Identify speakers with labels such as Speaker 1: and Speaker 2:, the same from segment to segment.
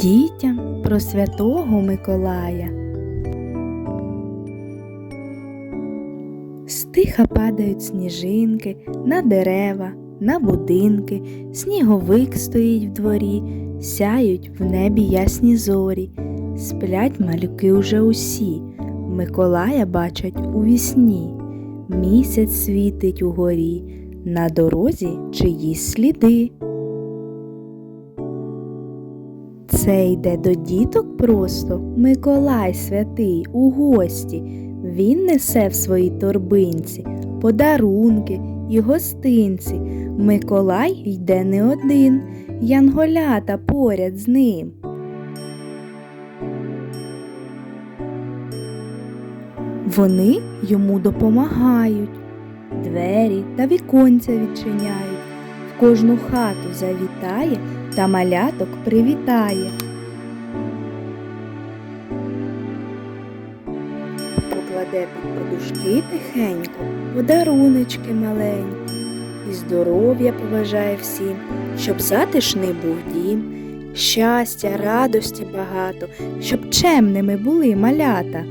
Speaker 1: Дітям про святого Миколая. Стиха падають сніжинки на дерева, на будинки, сніговик стоїть в дворі, сяють в небі ясні зорі, сплять малюки уже усі, Миколая бачать у вісні, місяць світить угорі, на дорозі чиїсь сліди. Це йде до діток просто Миколай святий у гості. Він несе в своїй торбинці подарунки і гостинці. Миколай йде не один, янголята поряд з ним. Вони йому допомагають, двері та віконця відчиняють, в кожну хату завітає та маляток привітає. Покладе під подушки тихенько, подаруночки маленькі, і здоров'я побажає всім, щоб затишний був дім, щастя, радості багато, щоб чемними були малята.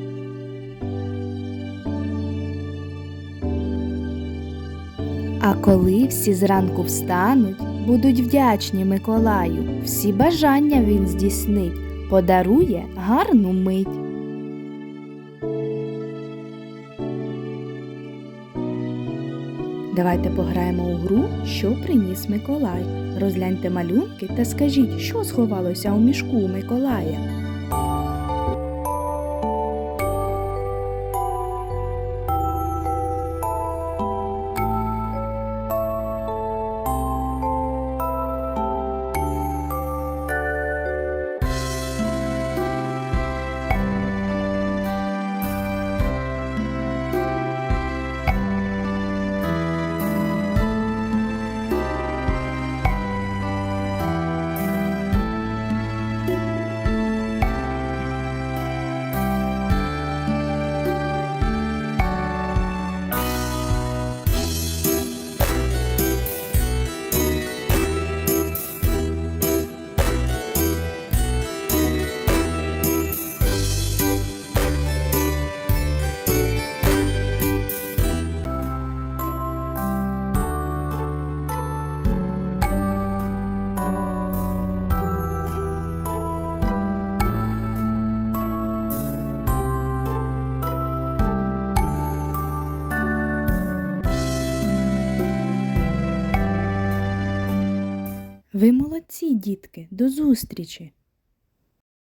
Speaker 1: А коли всі зранку встануть, будуть вдячні Миколаю, всі бажання він здійснить, подарує гарну мить. Давайте пограємо у гру, що приніс Миколай. Розгляньте малюнки та скажіть, що сховалося у мішку у Миколая. Ви молодці, дітки, до зустрічі!